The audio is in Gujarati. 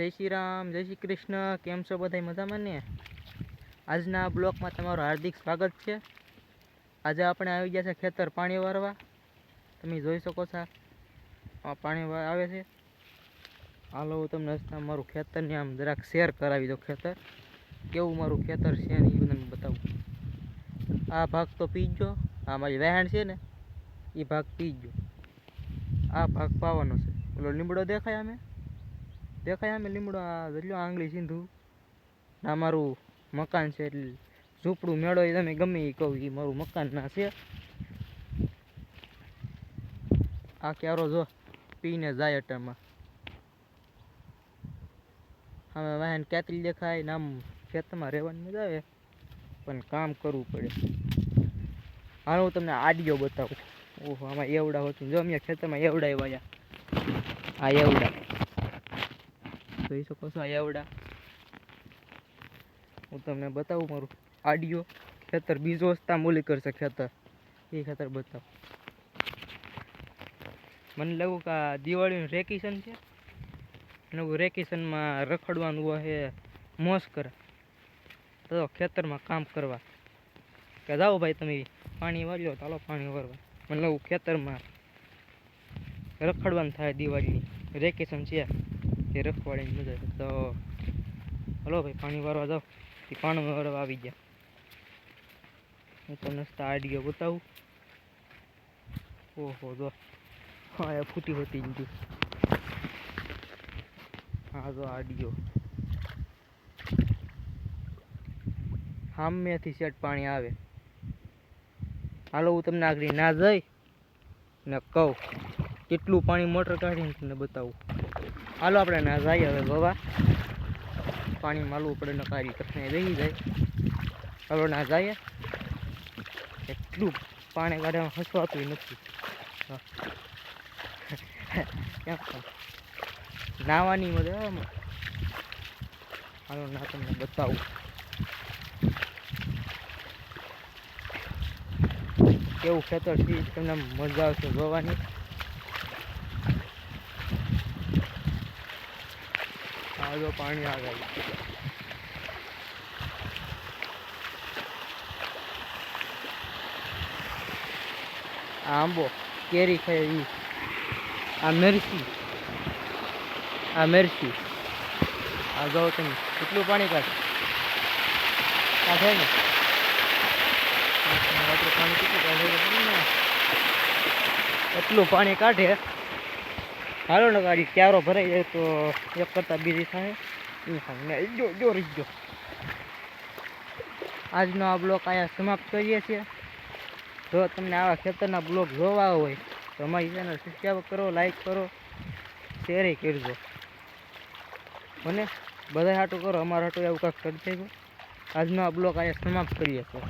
જય શ્રી રામ, જય શ્રી કૃષ્ણ. કેમ છો બધા મજામાં ને? આજના બ્લોકમાં તમારું હાર્દિક સ્વાગત છે. આજે આપણે આવી ગયા છે ખેતર પાણી વારવા. તમે જોઈ શકો છો, આ પાણી આવે છે. હાલો, હું તમને મારું ખેતરની આમ જરાક શેર કરાવી દો ખેતર. કેવું મારું ખેતર છે ને એ તમને બતાવું. આ ભાગ તો પીજો. આ મારી વહેણ છે ને, એ ભાગ પીજો. આ ભાગ પાવાનો છે. પેલો લીમડો દેખાય અમે દેખાય અમે લીમડો આ આંગળી સીંધું. આ મારું મકાન છે એટલે ઝૂંપડું મેળો એ તમે ગમે એ કહું એ મારું મકાન ના છે. આ ક્યારો જો પીને જાય અટામાં. હવે વાહન કેતરી દેખાય નામ ખેતરમાં રહેવાની મજા આવે, પણ કામ કરવું પડે. હાલ હું તમને આડિયો બતાવું. ઓહો, આમાં એવડા હોતું જો અમે ખેતરમાં એવડા વાયા આ એવડા. જોઈ શકો છો એવડા હું તમને બતાવું મારું આડિયો. ખેતર બીજો વસ્તા મૂલી કરશે ખેતર. એ ખેતર બતાવ. મને લાગ્યું કે આ દિવાળીનું રેકેશન છે. અને એવું રખડવાનું હોય મોસ કરે. તો ખેતરમાં કામ કરવા. કે જાઓ ભાઈ તમે પાણી વાળ્યો, ચાલો પાણી વારવા મને લાગ્યું ખેતરમાં રખડવાનું થાય દિવાળીની. રેકેશન છે. તે રખવાડીની મજા છે તો હલો ભાઈ, પાણી વારવા જાઓ. એ પાણી વારવા આવી ગયા. હું તમને આડિયો બતાવું. ઓહો, જો. હા એ ફૂટી ફૂટી ગયું હા, જો આડિયો સામેથી સેટ પાણી આવે. હાલો, હું તમને આગળ ના જઈ ને કહું. કેટલું પાણી મોટર કાઢીને તમને બતાવું. હાલો આપણે ના જઈએ હવે ગવા. પાણી માલવું પડે ને કારી કઠણે રહી જાય. હાલો ના જઈએ. એટલું પાણી કાઢવામાં હસવાતું નથી. નાવાની મજા હાલો, ના તમને બતાવું. કેવું ખેતર છે? તમને મજા આવશે જોવાની આ જો પાણી આગળ આ આંબો કેરી ખાય ઈ આ મિરચી આ મિરચી આ જો તમે કેટલું પાણી કાઢે કાઢે ને રાત્રે પાણી કેટલું કાઢે એ ખબર ને? એટલું પાણી કાઢે હાલો ને ગાડી ક્યારો ભરાઈ જાય તો એક કરતાં બીજી થાય. જો જો રહી આજનો આ બ્લોક અહીંયા સમાપ્ત કરીએ છીએ. જો તમને આવા ખેતરના બ્લોક જોવા હોય તો અમારી ચેનલ સબસ્ક્રાઈબ કરો લાઈક કરો શેર કરજો. મને બધા હાટું કરો, અમારા હાટું એવું કાંઈક કરી દેજો. આજનો આ બ્લોક અહીંયા સમાપ્ત કરીએ છીએ.